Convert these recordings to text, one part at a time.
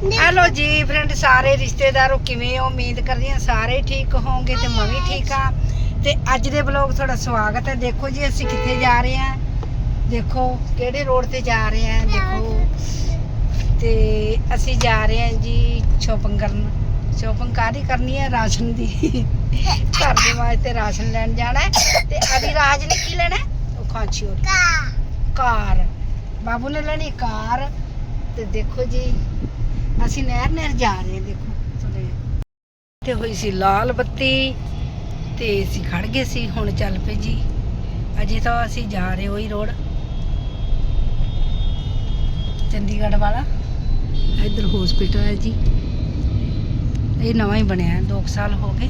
Hello ਜੀ friend ਸਾਰੇ ਰਿਸ਼ਤੇਦਾਰੋ ਕਿਵੇਂ ਹੋ ਉਮੀਦ ਕਰਦੀ ਹਾਂ ਸਾਰੇ ਠੀਕ ਹੋਵੋਗੇ ਤੇ ਮੈਂ ਵੀ ਠੀਕ ਆ ਤੇ ਅੱਜ ਦੇ ਬਲੌਗ ਤੁਹਾਡਾ ਸਵਾਗਤ ਹੈ। ਦੇਖੋ ਜੀ ਅਸੀਂ ਕਿੱਥੇ ਜਾ ਰਹੇ ਹਾਂ। ਦੇਖੋ ਕਿਹੜੇ ਰੋਡ ਤੇ ਜਾ ਰਹੇ ਹਾਂ ਦੇਖੋ। ਤੇ ਅਸੀਂ ਜਾ ਰਹੇ ਹਾਂ ਜੀ ਸ਼ੋਪਿੰਗ ਕਰਨ। ਸ਼ੋਪਿੰਗ ਕਾਹਦੀ ਕਰਨੀ ਹੈ? ਰਾਸ਼ਨ ਦੀ। ਘਰ ਦੇ ਵਾਸਤੇ ਰਾਸ਼ਨ ਲੈਣ ਜਾਣਾ ਤੇ ਅਭੀ ਰਾਜ ਨੇ ਕੀ ਲੈਣਾ? ਉਹ ਖਾਂਚੀ ਹੋਰ। ਕਾਰ। ਬਾਬੂ ਨੇ ਲੈਣੀ ਕਾਰ। ਤੇ ਦੇਖੋ ਜੀ ਅਸੀਂ ਨਹਿਰ ਨਹਿਰ ਜਾ ਰਹੇ ਦੇਖੋ ਤੁਹਾਡੇ ਤੇ ਹੋਈ ਸੀ ਲਾਲ ਬੱਤੀ ਤੇ ਅਸੀਂ ਖੜ ਗਏ ਸੀ, ਹੁਣ ਚੱਲ ਪਏ ਜੀ। ਅਜੇ ਤਾਂ ਅਸੀਂ ਜਾ ਰਹੇ ਹੋਈ ਰੋਡ। ਚੰਡੀਗੜ੍ਹ ਵਾਲਾ। ਇੱਧਰ ਹਸਪੀਟਲ ਹੈ ਜੀ। ਇਹ ਨਵਾਂ ਹੀ ਬਣਿਆ ਹੈ 2 ਸਾਲ ਹੋ ਗਏ।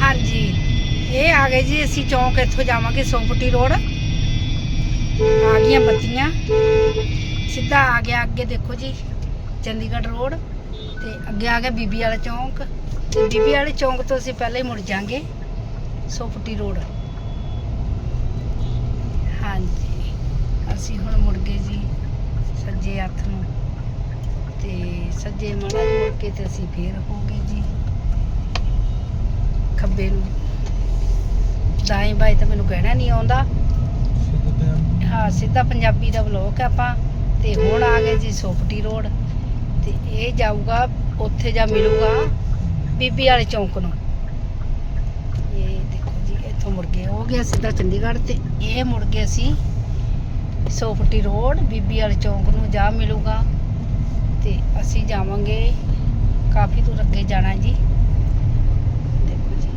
ਹਾਂਜੀ, ਇਹ ਆ ਗਏ ਜੀ, ਅਸੀਂ ਚੌਂਕ ਇੱਥੋਂ ਜਾਵਾਂਗੇ ਸੋਪਟੀ ਰੋਡ। ਆ ਗਈਆਂ ਬੱਤੀਆਂ। ਸਿੱਧਾ ਆ ਗਿਆ ਅੱਗੇ ਦੇਖੋ ਜੀ ਚੰਡੀਗੜ੍ਹ ਰੋਡ ਤੇ ਅੱਗੇ ਆ ਗਿਆ ਬੀਬੀ ਵਾਲਾ ਚੌਂਕ ਤੇ ਬੀਬੀ ਵਾਲੇ ਚੌਂਕ ਤੋਂ ਅਸੀਂ ਪਹਿਲਾਂ ਹੀ ਮੁੜ ਜਾਾਂਗੇ ਸੋਪਟੀ ਰੋਡ। ਹਾਂਜੀ ਅਸੀਂ ਹੁਣ ਮੁੜ ਗਏ ਜੀ ਸੱਜੇ ਹੱਥ ਨੂੰ ਤੇ ਸੱਜੇ ਮਾੜਾ ਕੇ ਤੇ ਅਸੀਂ ਫੇਰ ਹੋ ਗਏ ਜੀ ਖੱਬੇ ਨੂੰ। ਦਾਈ ਬਾਈ ਤਾਂ ਮੈਨੂੰ ਕਹਿਣਾ ਨਹੀਂ ਆਉਂਦਾ। ਹਾਂ ਸਿੱਧਾ ਪੰਜਾਬੀ ਦਾ ਬਲੌਕ ਹੈ ਆਪਾਂ। ਤੇ ਹੁਣ ਆ ਗਏ ਜੀ ਸੋਪਟੀ ਰੋਡ ਤੇ ਇਹ ਜਾਊਗਾ, ਉੱਥੇ ਜਾ ਮਿਲੂਗਾ ਬੀਬੀ ਵਾਲੇ ਚੌਂਕ ਨੂੰ। ਇਹ ਦੇਖੋ ਜੀ, ਇੱਥੋਂ ਮੁੜ ਗਏ ਹੋ ਗਿਆ ਸਿੱਧਾ ਚੰਡੀਗੜ੍ਹ ਤੇ ਇਹ ਮੁੜ ਗਏ ਅਸੀਂ ਸੋਪਟੀ ਰੋਡ, ਬੀਬੀ ਵਾਲੇ ਚੌਂਕ ਨੂੰ ਜਾ ਮਿਲੂਗਾ ਤੇ ਅਸੀਂ ਜਾਵਾਂਗੇ ਕਾਫੀ ਦੂਰ ਅੱਗੇ ਜਾਣਾ ਜੀ। ਦੇਖੋ ਜੀ।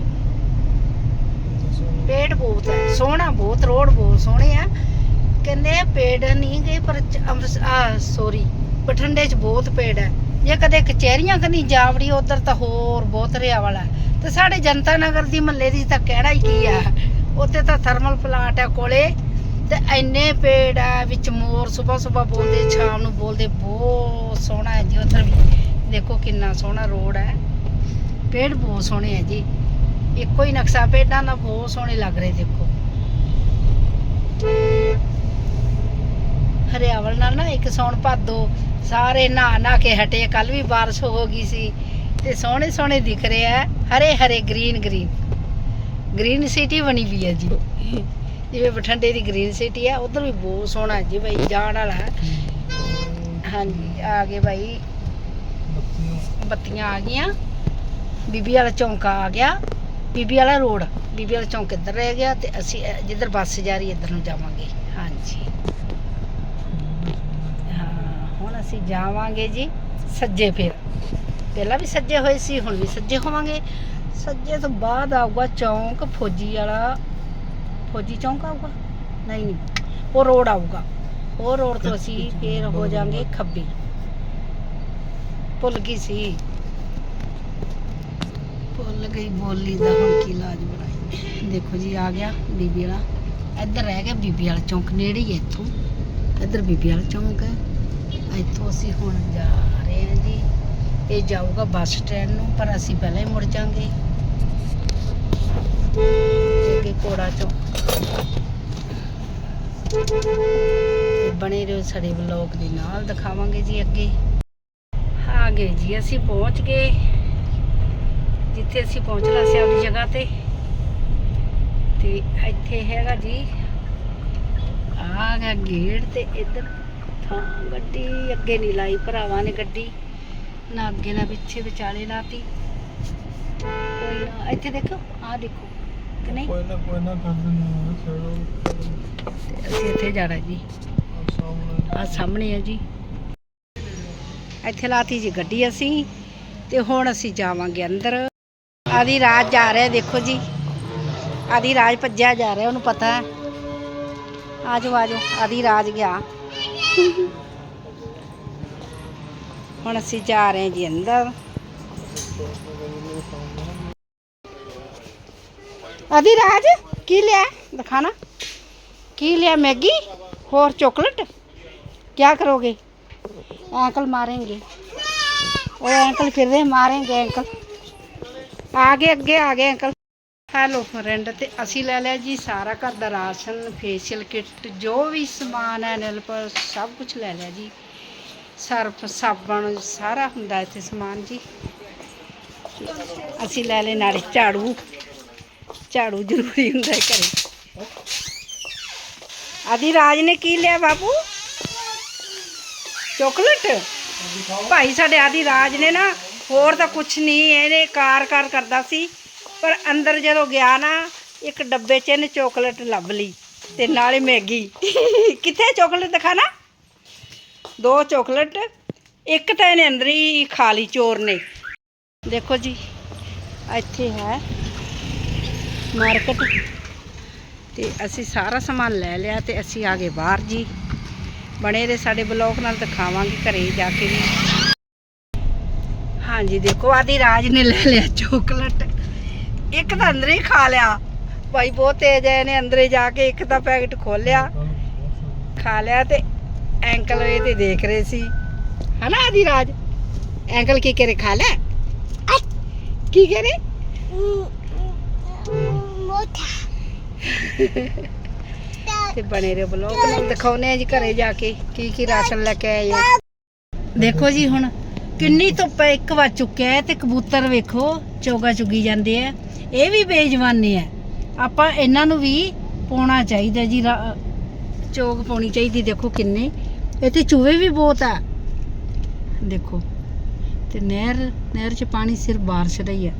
ਪੇੜ ਬਹੁਤ ਹੈ, ਸੋਹਣਾ ਬਹੁਤ, ਰੋਡ ਬਹੁਤ ਸੋਹਣੇ ਆ। ਕਹਿੰਦੇ ਪੇੜ ਨਹੀਂ ਗਏ ਪਰ ਚ- ਅੰਮ੍ਰਿਤ ਬਠਿੰਡੇ 'ਚ ਬਹੁਤ ਪੇੜ ਹੈ ਜੇ ਕਦੇ ਕਚਹਿਰੀਆਂ ਕਨੀ ਜਾਵੜੀ, ਉਧਰ ਤਾਂ ਹੋਰ ਬਹੁਤ ਰਿਆ ਵਾਲਾ। ਤੇ ਸਾਡੇ ਜਨਤਾ ਨਗਰ ਦੀ ਮਹੱਲੇ ਦੀ ਤਾਂ ਕਹਿਣਾ ਹੀ ਕੀ ਆ। ਉੱਥੇ ਤਾਂ ਥਰਮਲ ਪਲਾਂਟ ਹੈ ਕੋਲੇ, ਤੇ ਐਨੇ ਪੇੜ ਆ, ਵਿੱਚ ਮੋਰ ਸਵੇਰ ਸਵੇਰ ਬੋਲਦੇ, ਸ਼ਾਮ ਨੂੰ ਬੋਲਦੇ, ਬਹੁਤ ਸੋਹਣਾ ਹੈ ਜੀ, ਉਧਰ ਵੀ। ਦੇਖੋ ਕਿੰਨਾ ਸੋਹਣਾ ਰੋਡ ਹੈ। ਪੇੜ ਬਹੁਤ ਸੋਹਣੇ ਹੈ ਜੀ। ਇੱਕੋ ਹੀ ਨਕਸ਼ਾ ਪੇਡਾਂ ਦਾ ਬਹੁਤ ਸੋਹਣੇ ਲੱਗ ਰਹੇ, ਦੇਖੋ। ਹਰਿਆਵਲ ਨਾਲ ਨਾ ਇੱਕ ਸੌਣ ਭਾਦੋ ਸਾਰੇ ਨਹਾ ਨਹਾ ਕੇ ਹਟੇ। ਕੱਲ ਵੀ ਬਾਰਿਸ਼ ਹੋ ਗਈ ਸੀ ਤੇ ਸੋਹਣੇ ਸੋਹਣੇ ਦਿਖ ਰਹੇ ਆ। ਹਰੇ ਹਰੇ, ਗ੍ਰੀਨ ਗ੍ਰੀਨ। ਗ੍ਰੀਨ ਸਿਟੀ ਬਣੀ ਵੀ ਹੈ ਜੀ। ਜਿਵੇਂ ਬਠਿੰਡੇ ਦੀ ਗ੍ਰੀਨ ਸਿਟੀ ਆ, ਉਧਰ ਵੀ ਬਹੁਤ ਸੋਹਣਾ ਜੀ ਬਾਈ, ਜਾਣ ਵਾਲਾ। ਹਾਂਜੀ, ਆ ਗਏ ਬਾਈ। ਬੱਤੀਆਂ ਆ ਗਈਆਂ। ਬੀਬੀ ਵਾਲਾ ਚੌਂਕ ਆ ਗਿਆ। ਬੀਬੀ ਵਾਲਾ ਰੋਡ। ਬੀਬੀ ਵਾਲਾ ਚੌਂਕ ਇੱਧਰ ਰਹਿ ਗਿਆ ਤੇ ਅਸੀਂ ਜਿੱਧਰ ਬੱਸ ਜਾ ਰਹੀ, ਇੱਧਰ ਨੂੰ ਜਾਵਾਂਗੇ। ਹਾਂਜੀ। ਅਸੀਂ ਜਾਵਾਂਗੇ ਜੀ ਸੱਜੇ ਫਿਰ। ਪਹਿਲਾਂ ਵੀ ਸੱਜੇ ਹੋਏ ਸੀ ਹੁਣ ਵੀ ਸੱਜੇ ਹੋਵਾਂਗੇ। ਸੱਜੇ ਤੋਂ ਬਾਅਦ ਆਊਗਾ ਚੌਂਕ ਫੌਜੀ ਵਾਲਾ। ਫੌਜੀ ਚੌਂਕ ਆਊਗਾ? ਨਹੀਂ ਨਹੀਂ। ਉਹ ਰੋਡ ਆਊਗਾ। ਉਹ ਰੋਡ ਤੋਂ ਅਸੀਂ ਫੇਰ ਹੋ ਜਾਾਂਗੇ ਖੱਬੇ। ਭੁੱਲ ਗਈ ਸੀ। ਭੁੱਲ ਗਈ ਬੋਲੀ ਦਾ ਹੁਣ ਕੀ ਲਾਜ ਬਣਾਈ। ਦੇਖੋ ਜੀ ਆ ਗਿਆ ਬੀਬੀ ਵਾਲਾ। ਇੱਧਰ ਰਹਿ ਗਿਆ ਬੀਬੀ ਵਾਲਾ ਚੌਂਕ। ਨੇੜੇ ਹੀ ਹੈ ਇੱਥੋਂ। ਇੱਧਰ ਬੀਬੀ ਵਾਲਾ ਚੌਂਕ ਹੈ। ਇੱਥੋਂ ਅਸੀਂ ਹੁਣ ਜਾ ਰਹੇ ਹਾਂ ਜੀ। ਇਹ ਜਾਊਗਾ ਬੱਸ ਸਟੈਂਡ ਨੂੰ, ਪਰ ਅਸੀਂ ਪਹਿਲਾਂ ਹੀ ਮੁੜ ਜਾਾਂਗੇ ਅੱਗੇ ਕੋੜਾ ਚੌਂਕ ਬਣੇ ਰਹੋ ਸਾਡੇ ਵਲੌਗ ਦੇ ਨਾਲ, ਦਿਖਾਵਾਂਗੇ ਜੀ ਅੱਗੇ। ਆ ਗਏ ਜੀ, ਅਸੀਂ ਪਹੁੰਚ ਗਏ। ਜਿੱਥੇ ਅਸੀਂ ਪਹੁੰਚਣਾ ਸੀ ਆਪਣੀ ਜਗ੍ਹਾ ਤੇ। ਤੇ ਇੱਥੇ ਹੈਗਾ ਜੀ, ਆ ਗਿਆ ਗੇਟ ਤੇ ਇੱਧਰ। ਗੱਡੀ ਅੱਗੇ ਨਹੀਂ ਲਾਈ ਭਰਾਵਾਂ ਨੇ ਗੱਡੀ। ਨਾ ਅੱਗੇ ਨਾ ਪਿੱਛੇ ਵਿਚਾਲੇ ਲਾਤੀ। ਕੋਈ ਨਾ ਇੱਥੇ ਦੇਖੋ ਆ ਦੇਖੋ ਕਿ ਨਹੀਂ? ਕੋਈ ਨਾ ਕੋਈ ਨਾ ਕਰ ਦਿੰਦੇ ਛੇੜੋ ਤੇ ਅਸੀਂ ਇੱਥੇ ਜਾਣਾ ਜੀ। ਸਾਹਮਣੇ। ਆ ਸਾਹਮਣੇ ਹੈ ਜੀ। ਇੱਥੇ ਲਾਤੀ ਜੀ ਗੱਡੀ ਅਸੀਂ ਤੇ ਹੁਣ ਅਸੀਂ ਜਾਵਾਂਗੇ ਅੰਦਰ। ਆਦੀ ਰਾਜ ਜਾ ਰਿਹਾ ਦੇਖੋ ਜੀ। ਆਦੀ ਰਾਜ ਭੱਜਿਆ ਜਾ ਰਿਹਾ ਉਹਨੂੰ ਪਤਾ ਹੈ। ਆਜੋ ਆਜੋ ਆਦੀ ਰਾਜ ਗਿਆ। ਹੁਣ ਅਸੀਂ ਜਾ ਰਹੇ ਹਾਂ ਜੀ ਅੰਦਰ ਆਦੀ ਰਾਜ ਕੀ ਲਿਆ ਦਿਖਾਣਾ ਕੀ ਲਿਆ मैगी और चॉकलेट क्या करोगे एंकल मारेंगे वो एंकल फिर रहे मारेंगे एंकल आगे आगे आगे अंकल ਹੈਲੋ ਫਰੈਂਡ, ਤੇ ਅਸੀਂ ਲੈ ਲਿਆ ਜੀ ਸਾਰਾ ਘਰ ਦਾ ਰਾਸ਼ਨ ਫੇਸ਼ੀਅਲ ਕਿੱਟ ਜੋ ਵੀ ਸਮਾਨ ਹੈ ਨੈਲ ਪਰ ਸਭ ਕੁਝ ਲੈ ਲਿਆ ਜੀ। ਸਰਫ, ਸਾਬਣ, ਸਾਰਾ ਹੁੰਦਾ ਇੱਥੇ ਸਮਾਨ ਜੀ। ਅਸੀਂ ਲੈ ਲਏ ਨਾਲੇ ਝਾੜੂ। ਝਾੜੂ ਜ਼ਰੂਰੀ ਹੁੰਦਾ ਹੈ ਘਰੇ। ਆਦੀ ਰਾਜ ਨੇ ਕੀ ਲਿਆ ਬਾਪੂ ਚਾਕਲੇਟ? ਭਾਈ, ਸਾਡੇ ਆਦੀ ਰਾਜ ਨੇ ਨਾ ਹੋਰ ਤਾਂ ਕੁਝ ਨਹੀਂ, ਇਹਨੇ ਕਾਰ ਕਾਰ ਕਰਦਾ ਸੀ। ਪਰ ਅੰਦਰ ਜਦੋਂ ਗਿਆ ਨਾ, ਇੱਕ ਡੱਬੇ 'ਚ ਇਹਨੇ ਚੋਕਲੇਟ ਲੱਭ ਲਈ ਤੇ ਨਾਲੇ ਮੈਗੀ। ਕਿੱਥੇ ਚੋਕਲੇਟ ਦਿਖਾਣਾ? ਦੋ ਚੋਕਲੇਟ ਇੱਕ ਤਾਂ ਇਹਨੇ ਅੰਦਰ ਹੀ ਖਾ ਲਈ ਚੋਰ ਨੇ। ਦੇਖੋ ਜੀ, ਇੱਥੇ ਹੈ ਮਾਰਕੀਟ ਤੇ ਅਸੀਂ ਸਾਰਾ ਸਮਾਨ ਲੈ ਲਿਆ ਤੇ ਅਸੀਂ ਆ ਗਏ ਬਾਹਰ ਜੀ। ਬਣੇ ਦੇ ਸਾਡੇ ਬਲੌਕ ਨਾਲ ਦਿਖਾਵਾਂਗੇ ਘਰੇ ਜਾ ਕੇ ਵੀ। ਹਾਂਜੀ, ਦੇਖੋ ਆਦੀ ਰਾਜ ਨੇ ਲੈ ਲਿਆ ਚੋਕਲੇਟ ਇੱਕ ਤਾਂ ਅੰਦਰ ਹੀ ਖਾ ਲਿਆ। ਭਾਈ ਬਹੁਤ ਤੇਜ਼ ਹੈ ਇਹਨੇ ਅੰਦਰੇ ਜਾ ਕੇ ਇੱਕ ਤਾਂ ਪੈਕਟ ਖੋਲਿਆ ਖਾ ਲਿਆ ਤੇ ਐਂਕਲ ਇਹ ਤੇ ਦੇਖ ਰਹੇ ਸੀ। ਹਨਾ ਆਦੀ ਰਾਜ? ਐਂਕਲ ਕੀ ਕਰੇ ਖਾ ਲੈ ਕੀ ਕਰੇ? ਤੇ ਬਣੇ ਰਹੇ ਬਲੌਗ ਨੂੰ ਦਿਖਾਉਨੇ ਆ ਜੀ ਘਰੇ ਜਾ ਕੇ ਕੀ ਕੀ ਰਾਸ਼ਨ ਲੈ ਕੇ ਆਏ ਆ। ਦੇਖੋ ਜੀ ਹੁਣ ਕਿੰਨੀ ਧੁੱਪ ਇੱਕ ਵੱਜ ਚੁੱਕਿਆ ਤੇ ਕਬੂਤਰ ਵੇਖੋ ਚੋਗਾ ਚੁਗੀ ਜਾਂਦੇ ਆ। ਇਹ ਵੀ ਬੇਜਵਾਨੇ ਹੈ। ਆਪਾਂ ਇਹਨਾਂ ਨੂੰ ਵੀ ਪਾਉਣਾ ਚਾਹੀਦਾ ਜੀ, ਰਾ- ਚੋਗ ਪਾਉਣੀ ਚਾਹੀਦੀ, ਦੇਖੋ ਕਿੰਨੇ। ਇੱਥੇ ਚੂਹੇ ਵੀ ਬਹੁਤ ਆ। ਦੇਖੋ, ਤੇ ਨਹਿਰ ਨਹਿਰ 'ਚ ਪਾਣੀ ਸਿਰ ਬਾਰਿਸ਼ ਦਾ ਹੀ ਆ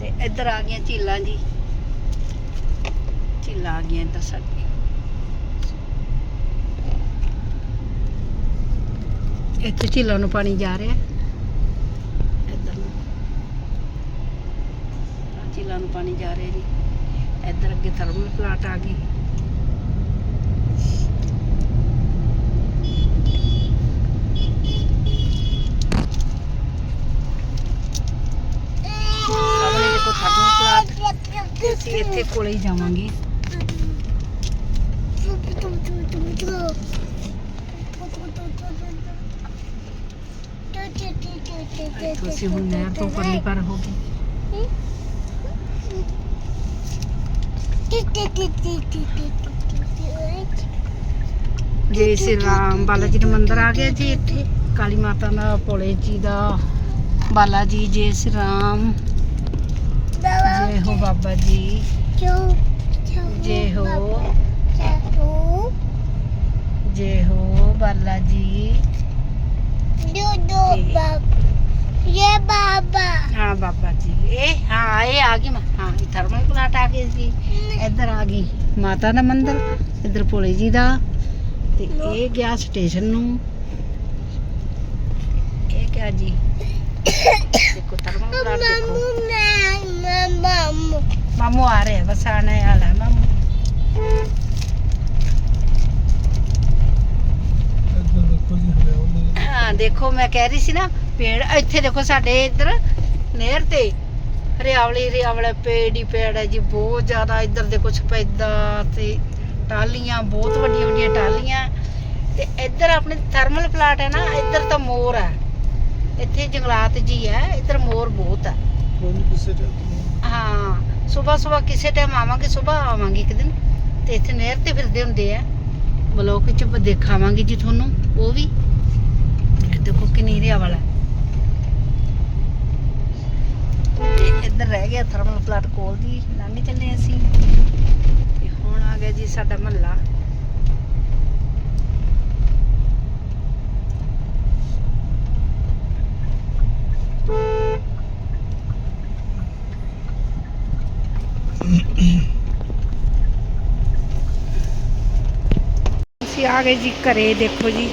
ਤੇ ਇੱਧਰ ਆ ਗਈਆਂ ਝੀਲਾਂ ਜੀ। ਝੀਲਾਂ ਆ ਗਈਆਂ ਇੱਧਰ ਸਾਡੇ। ਇੱਥੇ ਝੀਲਾਂ ਨੂੰ ਪਾਣੀ ਜਾ ਰਿਹਾ ਇੱਧਰ ਨੂੰ ਆਹ ਝੀਲਾਂ ਨੂੰ ਪਾਣੀ ਜਾ ਰਿਹਾ ਜੀ। ਇੱਧਰ ਅੱਗੇ ਥਰਮਲ ਪਲਾਂਟ ਆ ਗਈ। ਸਾਹਮਣੇ ਦੇਖੋ ਥਰਮਲ ਪਲਾਂਟ ਅਸੀਂ ਇੱਥੇ ਕੋਲੇ ਹੀ ਜਾਵਾਂਗੇ। ਤੁਸੀਂ ਹੁਣ ਨਹਿਰ ਤੋਂ ਪਰਲੀ ਪਰ ਹੋ ਗਏ। ਜੈ ਸ਼੍ਰੀ ਰਾਮ ਬਾਲਾ ਜੀ ਦਾ ਮੰਦਿਰ ਆ ਗਿਆ ਜੀ ਇੱਥੇ ਕਾਲੀ ਮਾਤਾ ਦਾ ਭੋਲੇ ਜੀ ਦਾ ਬਾਲਾ ਜੀ ਜੈ ਸ਼੍ਰੀ ਰਾਮ ਜੈ ਹੋ ਬਾਬਾ ਜੀ ਜੈ ਹੋ ਜੈ ਹੋ ਬਾਲਾ ਜੀ ये बाबा ਹਾਂ ਬਾਬਾ ਜੀ ਇਹ ਹਾਂ ਇਹ ਆ ਗਈ ਮੈਂ ਹਾਂ ਇਹ ਥਰਮਲ ਪਲਾਟ ਆ ਗਈ ਸੀ ਇੱਧਰ ਆ ਗਈ ਮਾਤਾ ਦਾ ਮੰਦਿਰ ਇੱਧਰ ਭੋਲੇ ਜੀ ਦਾ ਤੇ ਇਹ ਗਿਆ ਸਟੇਸ਼ਨ ਨੂੰ ਇਹ ਕਿਆ ਜੀ ਦੇਖੋ ਥਰਮਲ ਪਲਾਟ ਦੇਖੋ मामू ਮਾਮੂ ਆ ਰਹੇ ਆ, ਬਸ ਆਣੇ ਵਾਲਾ ਹੈ ਮਾਮੂ ਇੱਧਰ ਦੇਖੋ ਜੀ ਹਰਿਆਵਲ ਹਾਂ ਦੇਖੋ ਮੈਂ ਕਹਿ ਰਹੀ ਸੀ ਨਾ ਪੇੜ ਇੱਥੇ ਦੇਖੋ ਸਾਡੇ ਇੱਧਰ ਨਹਿਰ ਤੇ ਹਰਿਆਵਲੀ ਹਰਿਆਵਲਾ ਪੇੜ ਹੀ ਪੇੜ ਹੈ ਜੀ ਬਹੁਤ ਜ਼ਿਆਦਾ ਇੱਧਰ ਦੇਖੋ ਸਫੈਦਾ ਤੇ ਟਾਲੀਆਂ ਬਹੁਤ ਵੱਡੀਆਂ ਵੱਡੀਆਂ ਟਾਲੀਆਂ ਤੇ ਇੱਧਰ ਆਪਣੇ ਥਰਮਲ ਪਲਾਟ ਹੈ ਨਾ ਇੱਧਰ ਤਾਂ ਮੋਰ ਹੈ। ਇੱਥੇ ਜੰਗਲਾਤ ਜੀ ਹੈ ਇੱਧਰ ਮੋਰ ਬਹੁਤ ਹੈ। ਹਾਂ ਸਵੇਰ ਸਵੇਰ ਕਿਸੇ ਟਾਈਮ ਆਵਾਂਗੇ ਸਵੇਰ ਆਵਾਂਗੇ ਇੱਕ ਦਿਨ। ਤੇ ਇੱਥੇ ਨਹਿਰ ਤੇ ਫਿਰਦੇ ਹੁੰਦੇ ਆ। ਬਲੌਕ ਚ ਦਿਖਾਵਾਂਗੇ ਜੀ ਤੁਹਾਨੂੰ ਉਹ ਵੀ। ਦੇਖੋ ਕਿੰਨੀ ਹਰਿਆ ਵਾਲਾ ਤੇ ਇੱਧਰ ਰਹਿ ਗਿਆ ਥਰਮਲ ਪਲਾਟ ਕੋਲ ਦੀ, ਲੰਘ ਚੱਲੇ ਅਸੀਂ। ਤੇ ਹੁਣ ਆ ਗਿਆ ਜੀ ਸਾਡਾ ਮਹੱਲਾ। ਅਸੀਂ ਆ ਗਏ ਜੀ ਘਰੇ, ਦੇਖੋ ਜੀ।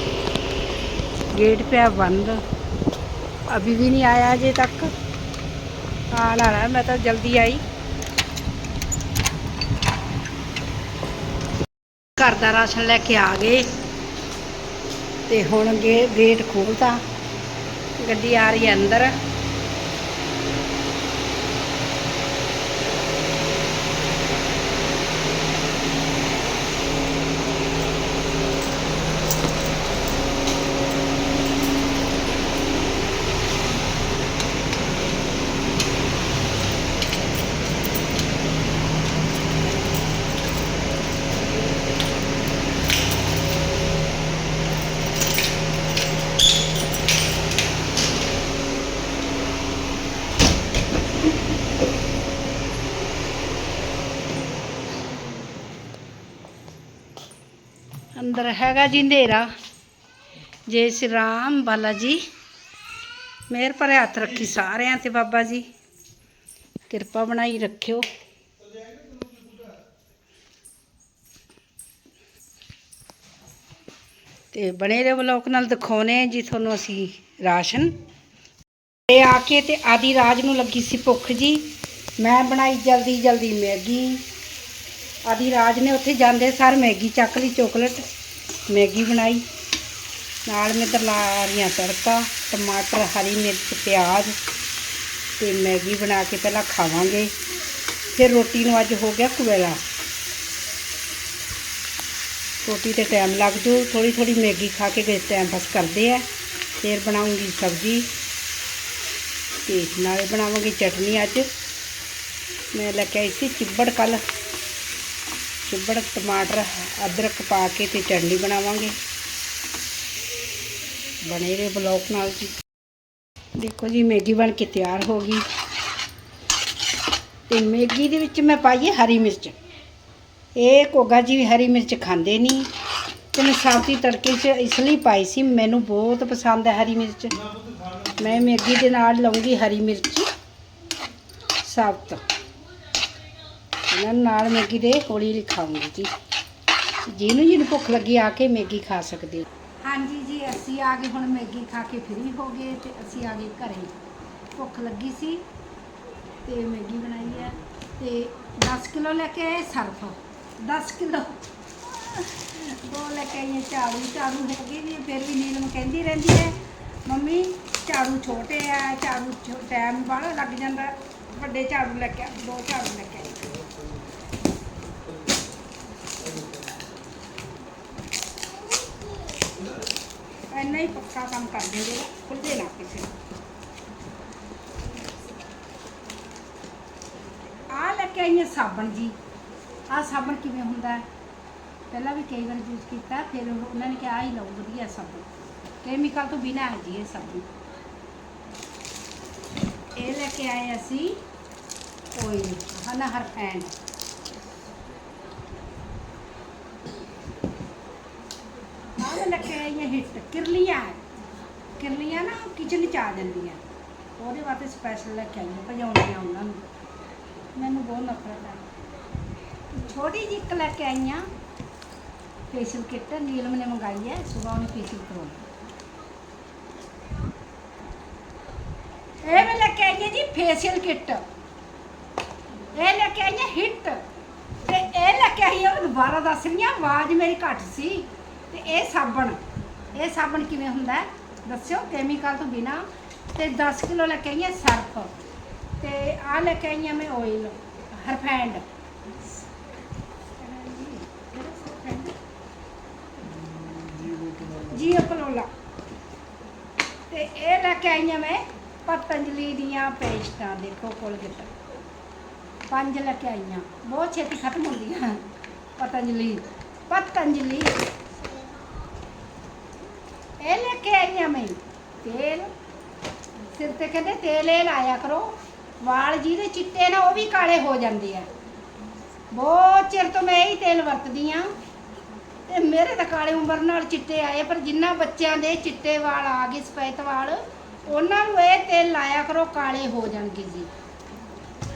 ਗੇਟ ਪਿਆ ਬੰਦ। ਅਭੀ ਵੀ ਨਹੀਂ ਆਇਆ ਅਜੇ ਤੱਕ। ਆਣ ਵਾਲਾ ਮੈਂ ਤਾਂ ਜਲਦੀ ਆਈ। ਘਰ ਦਾ ਰਾਸ਼ਨ ਲੈ ਕੇ ਆ ਗਏ। ਤੇ ਹੁਣ ਗੇ- ਗੇਟ ਖੋਲਤਾ। ਗੱਡੀ ਆ ਰਹੀ ਹੈ ਅੰਦਰ। ਅੰਦਰ ਹੈਗਾ ਜੀ ਹਨੇਰਾ। ਜੈ ਸ਼੍ਰੀ ਰਾਮ ਬਾਲਾ ਜੀ। ਮਿਹਰ ਭਰੇ ਹੱਥ ਰੱਖੀ ਸਾਰਿਆਂ ਤੇ ਬਾਬਾ ਜੀ। ਕਿਰਪਾ ਬਣਾਈ ਰੱਖਿਓ। ਤੇ ਬਣੇ ਰਹੋ ਬਲੌਕ ਨਾਲ ਦਿਖਾਉਨੇ ਜੀ ਤੁਹਾਨੂੰ ਅਸੀਂ ਰਾਸ਼ਨ। ਤੇ ਆ ਕੇ ਤੇ ਆਦੀ ਰਾਜ ਨੂੰ ਲੱਗੀ ਸੀ ਭੁੱਖ ਜੀ। ਮੈਂ ਬਣਾਈ ਜਲਦੀ ਜਲਦੀ ਮੈਗੀ। ਆਦੀ ਰਾਜ ਨੇ ਉੱਥੇ ਜਾਂਦੇ ਸਾਰ ਮੈਗੀ ਚੱਕ ਲਈ, ਚੋਕਲੇਟ। ਮੈਗੀ ਬਣਾਈ। ਨਾਲ ਮੈਂ ਇੱਧਰ ਲਾ ਤੜਕਾ, ਟਮਾਟਰ, ਹਰੀ ਮਿਰਚ, ਪਿਆਜ਼ ਤੇ ਮੈਗੀ ਬਣਾ ਕੇ ਪਹਿਲਾਂ ਖਾਵਾਂਗੇ। ਫਿਰ ਰੋਟੀ ਨੂੰ ਅੱਜ ਹੋ ਗਿਆ ਕੁਵੇਲਾ। ਰੋਟੀ ਤੇ ਟਾਈਮ ਲੱਗ ਜੂ। ਥੋੜੀ ਥੋੜੀ ਮੈਗੀ ਖਾ ਕੇ ਗਏ ਟਾਈਮ ਪਾਸ ਕਰਦੇ ਆ। ਫਿਰ ਬਣਾਉਂਗੀ ਸਬਜ਼ੀ ਤੇ ਨਾਲੇ ਬਣਾਵਾਂਗੇ ਚਟਨੀ ਅੱਜ। ਮੈਂ ਲੈ ਕੇ ਆਈ ਸੀ ਚਿੱਬੜ ਕੱਲ ਚਿੱਬੜ ਟਮਾਟਰ, ਅਦਰਕ ਪਾ ਕੇ ਤੇ ਚਟਨੀ ਬਣਾਵਾਂਗੇ। ਬਣੇ ਰਹੇ ਬਲੌਕ ਨਾਲ ਜੀ। ਦੇਖੋ ਜੀ, ਮੈਗੀ ਬਣ ਕੇ ਤਿਆਰ ਹੋ ਗਈ। ਤੇ ਮੈਗੀ ਦੇ ਵਿੱਚ ਮੈਂ ਪਾਈ ਹੈ ਹਰੀ ਮਿਰਚ। ਇਹ ਕੋਗਾ ਜੀ ਵੀ ਹਰੀ ਮਿਰਚ ਖਾਂਦੇ ਨਹੀਂ। ਤੇ ਮੈਂ ਸਾਬਤੀ ਤੜਕੇ 'ਚ ਇਸ ਲਈ ਪਾਈ ਸੀ, ਮੈਨੂੰ ਬਹੁਤ ਪਸੰਦ ਹੈ ਹਰੀ ਮਿਰਚ। ਮੈਂ ਮੈਗੀ ਦੇ ਨਾਲ ਲਵਾਂਗੀ ਹਰੀ ਮਿਰਚ। ਸਾਬਤ। ਇਹਨਾਂ ਨਾਲ ਮੈਗੀ ਦੇ ਹੌਲੀ ਹੌਲੀ ਖਾਵਾਂਗੀ ਜੀ। ਜਿਹਨੂੰ ਜਿਹਨੂੰ ਭੁੱਖ ਲੱਗੀ ਆ ਕੇ ਮੈਗੀ ਖਾ ਸਕਦੇ ਹੋ। ਹਾਂਜੀ ਜੀ, ਅਸੀਂ ਆ ਗਏ ਹੁਣ ਮੈਗੀ ਖਾ ਕੇ ਫ੍ਰੀ ਹੋ ਗਏ ਤੇ ਅਸੀਂ ਆ ਗਏ ਘਰੇ। ਭੁੱਖ ਲੱਗੀ ਸੀ ਤੇ ਮੈਗੀ ਬਣਾਈ ਹੈ ਤੇ 10 ਕਿਲੋ ਲੈ ਕੇ ਆਏ ਸਰਫ। 10 ਕਿਲੋ। ਦੋ ਲੈ ਕੇ ਆਈਏ ਝਾੜੂ। ਝਾੜੂ ਹੈਗੇ ਵੀ ਫਿਰ ਵੀ ਨੀਲਮ ਕਹਿੰਦੀ ਰਹਿੰਦੀ ਹੈ, ਮੰਮੀ, ਝਾੜੂ ਛੋਟੇ ਆ, ਝਾੜੂ ਟਾਈਮ ਬਾਹਲਾ ਲੱਗ ਜਾਂਦਾ। ਵੱਡੇ ਝਾੜੂ ਲੈ ਕੇ ਆ, ਦੋ ਝਾੜੂ ਲੈ ਕੇ ਆਈ ਇੰਨਾ ਹੀ ਪੱਕਾ ਕੰਮ ਕਰ ਦਿੰਦੇ ਖੁੱਲਦੇ ਨਾ ਕਿਸੇ ਨੂੰ ਆ ਲੈ ਕੇ ਆਈਏ ਸਾਬਣ ਜੀ ਆ ਸਾਬਣ ਕਿਵੇਂ ਹੁੰਦਾ ਹੈ ਪਹਿਲਾਂ ਵੀ ਕਈ ਵਾਰ ਯੂਜ਼ ਕੀਤਾ ਫਿਰ ਉਹਨਾਂ ਨੇ ਕਿਹਾ ਆ ਹੀ ਲਓ ਵਧੀਆ ਸਾਬਣ ਕੈਮੀਕਲ ਤੋਂ ਬਿਨਾਂ ਹੈ ਜੀ ਇਹ ਸਾਬਣ ਇਹ ਲੈ ਕੇ ਆਏ ਅਸੀਂ ਓਇਲ ਹਨਾ ਹਰ ਫੈਂਡ ਆਹ ਆਈਆਂ ਹਿੱਟ, ਕਿਰਲੀਆਂ ਕਿਰਲੀਆਂ ਨਾ ਕਿਚਨ ਚ ਆ ਜਾਂਦੀਆਂ। ਉਹਦੇ ਵਾਸਤੇ ਸਪੈਸ਼ਲ ਲੈ ਕੇ ਆਈਆਂ ਭਜਾਉਣੀਆਂ ਉਹਨਾਂ ਨੂੰ। ਮੈਨੂੰ ਬਹੁਤ ਨਫ਼ਰਤ ਹੈ। ਛੋਟੀ ਜਿਹੀ ਇੱਕ ਲੈ ਕੇ ਆਈਆਂ ਫੇਸ਼ੀਅਲ ਕਿੱਟ ਨੀਲਮ ਨੇ ਮੰਗਾਈ ਹੈ ਸਵੇਰ ਉਹਨੇ ਫੇਸ਼ੀਅਲ ਕਰਵਾਉਣਾ। ਇਹ ਮੈਂ ਲੈ ਕੇ ਆਈ ਹਾਂ ਜੀ ਫੇਸ਼ੀਅਲ ਕਿੱਟ ਇਹ ਲੈ ਕੇ ਆਈ ਹਾਂ ਹਿੱਟ। ਤੇ ਇਹ ਲੈ ਕੇ ਆਈ ਹਾਂ ਦੁਬਾਰਾ ਦੱਸ ਰਹੀ ਹਾਂ, ਆਵਾਜ਼ ਮੇਰੀ ਘੱਟ ਸੀ। ਤੇ ਇਹ ਸਾਬਣ। ਇਹ ਸਾਬਣ ਕਿਵੇਂ ਹੁੰਦਾ ਹੈ? ਦੱਸਿਓ, ਕੈਮੀਕਲ ਤੋਂ ਬਿਨਾ। ਤੇ 10 ਕਿਲੋ ਲੈ ਕੇ ਆਈ ਹਾਂ ਸਰਫ। ਤੇ ਆ ਲੈ ਕੇ ਆਈ ਹਾਂ ਮੈਂ ਆਇਲ ਹਰਫੈਂਡ ਜੀ ਅਪਲੋਲਾ ਤੇ ਇਹ ਲੈ ਕੇ ਆਈ ਹਾਂ ਮੈਂ ਪਤੰਜਲੀ ਦੀਆਂ ਪੇਸਟਾਂ, ਦੇਖੋ ਕੋਲ ਕੋਲਗੇਟ ਪੰਜ ਲੈ ਕੇ ਆਈਆਂ ਬਹੁਤ ਛੇਤੀ ਖਤਮ ਹੁੰਦੀਆਂ ਪਤੰਜਲੀ। ਪਤੰਜਲੀ। ਇਹ ਲੈ ਕੇ ਆਈ ਆ ਮੈਂ ਤੇਲ ਸਿਰ ਤੇ ਕਹਿੰਦੇ ਤੇਲ ਇਹ ਲਾਇਆ ਕਰੋ ਵਾਲ ਜਿਹਦੇ ਚਿੱਟੇ ਨਾ ਉਹ ਵੀ ਕਾਲੇ ਹੋ ਜਾਂਦੇ ਆ ਬਹੁਤ ਚਿਰ ਤੋਂ ਮੈਂ ਇਹੀ ਤੇਲ ਵਰਤਦੀ ਆ ਤੇ ਮੇਰੇ ਤਾਂ ਕਾਲੇ ਉਮਰ ਨਾਲ ਚਿੱਟੇ ਆਏ ਪਰ ਜਿੰਨਾ ਬੱਚਿਆਂ ਦੇ ਚਿੱਟੇ ਵਾਲ ਆ ਗਏ ਸਫੈਦ ਵਾਲ ਉਹਨਾਂ ਨੂੰ ਇਹ ਤੇਲ ਲਾਇਆ ਕਰੋ ਕਾਲੇ ਹੋ ਜਾਣਗੇ ਜੀ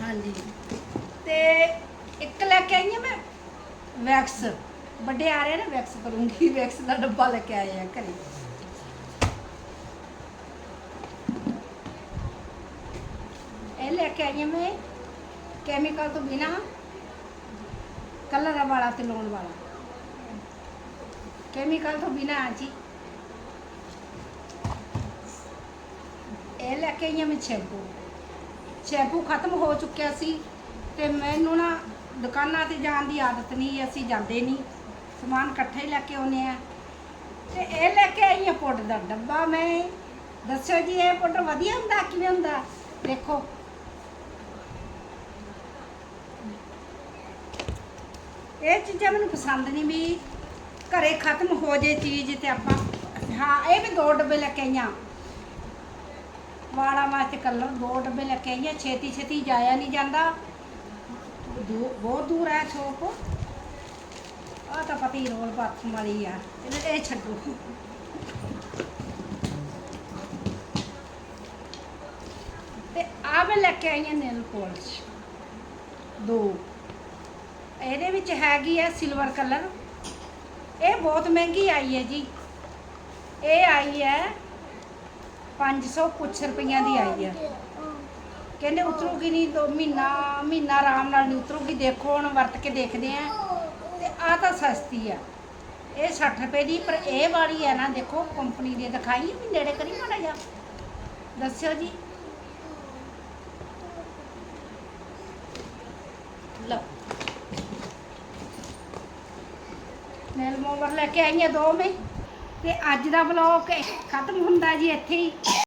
ਹਾਂਜੀ ਤੇ ਇੱਕ ਲੈ ਕੇ ਆਈ ਹਾਂ ਮੈਂ ਵੈਕਸ ਵੱਡੇ ਆ ਰਹੇ ਨੇ ਵੈਕਸ ਕਰੂੰਗੀ ਵੈਕਸ ਦਾ ਡੱਬਾ ਲੈ ਕੇ ਆਏ ਆ ਘਰੇ ਇਹ ਲੈ ਕੇ ਆਈ ਹਾਂ ਮੈਂ ਕੈਮੀਕਲ ਤੋਂ ਬਿਨਾ ਕਲਰ ਵਾਲਾ ਤੇ ਲਾਉਣ ਵਾਲਾ। ਕੈਮੀਕਲ ਤੋਂ ਬਿਨਾ ਜੀ। ਇਹ ਲੈ ਕੇ ਆਈ ਹਾਂ ਮੈਂ ਸ਼ੈਂਪੂ ਸ਼ੈਂਪੂ ਖਤਮ ਹੋ ਚੁੱਕਿਆ ਸੀ ਤੇ ਮੈਨੂੰ ਨਾ ਦੁਕਾਨਾਂ ਤੇ ਜਾਣ ਦੀ ਆਦਤ ਨਹੀਂ, ਅਸੀਂ ਜਾਂਦੇ ਨਹੀਂ। ਸਮਾਨ ਇਕੱਠਾ ਹੀ ਲੈ ਕੇ ਆਉਨੇ ਆ ਤੇ ਇਹ ਲੈ ਕੇ ਆਈ ਹਾਂ ਪਾਊਡਰ ਦਾ ਡੱਬਾ ਮੈਂ। ਦੱਸਿਓ ਜੀ, ਇਹ ਪਾਊਡਰ ਵਧੀਆ ਹੁੰਦਾ, ਕਿਵੇਂ ਹੁੰਦਾ? ਦੇਖੋ। ਇਹ ਚੀਜ਼ਾਂ ਮੈਨੂੰ ਪਸੰਦ ਨਹੀਂ ਵੀ ਘਰੇ ਖਤਮ ਹੋ ਜੇ ਚੀਜ਼ ਤੇ ਆਪਾਂ, ਹਾਂ, ਇਹ ਵੀ ਦੋ ਡੱਬੇ ਲੈ ਕੇ ਆਈਆਂ। ਵਾਲਾਂ ਵਾਸਤੇ ਕਲਰ ਦੋ ਡੱਬੇ ਲੈ ਕੇ ਆਈਆਂ ਛੇਤੀ ਛੇਤੀ ਜਾਇਆ ਨਹੀਂ ਜਾਂਦਾ। ਬਹੁਤ ਦੂਰ ਹੈ ਸ਼ੋਪ ਆ ਤਾਂ ਪਤੀ ਰੋਲ ਬਾਥਰੂਮ ਵਾਲੀ ਆ ਇਹ ਇਹ ਛੱਡੋ। ਤੇ ਆ ਮੈਂ ਲੈ ਕੇ ਆਈ ਹਾਂ ਨੇਲ ਪੋਲਿਸ਼। ਦੋ। ਇਹਦੇ ਵਿੱਚ ਹੈਗੀ ਹੈ ਸਿਲਵਰ ਕਲਰ ਇਹ ਬਹੁਤ ਮਹਿੰਗੀ ਆਈ ਹੈ ਜੀ। ਇਹ ਆਈ ਹੈ 500 ਕੁਛ ਰੁਪਈਆਂ ਦੀ ਆਈ ਹੈ। ਕਹਿੰਦੇ ਉਤਰੂਗੀ ਨਹੀਂ ਦੋ ਮਹੀਨਾ ਮਹੀਨਾ ਆਰਾਮ ਨਾਲ ਨਹੀਂ ਉਤਰੂਗੀ। ਦੇਖੋ ਹੁਣ ਵਰਤ ਕੇ ਦੇਖਦੇ ਆ। ਤੇ ਆ ਤਾਂ ਸਸਤੀ ਆ। ਇਹ 60 ਰੁਪਏ ਦੀ, ਪਰ ਇਹ ਵਾਲੀ ਹੈ ਨਾ, ਦੇਖੋ ਕੰਪਨੀ ਦੀ ਦਿਖਾਈ। ਵੀ ਨੇੜੇ ਕਰੀ ਮਾੜਾ ਜਾ ਦੱਸਿਓ ਜੀ। ਲੈ ਕੇ ਆਈ ਹਾਂ ਦੋ ਮੈਂ ਤੇ ਅੱਜ ਦਾ ਵਲੌਗ ਖਤਮ ਹੁੰਦਾ ਜੀ ਇੱਥੇ ਹੀ।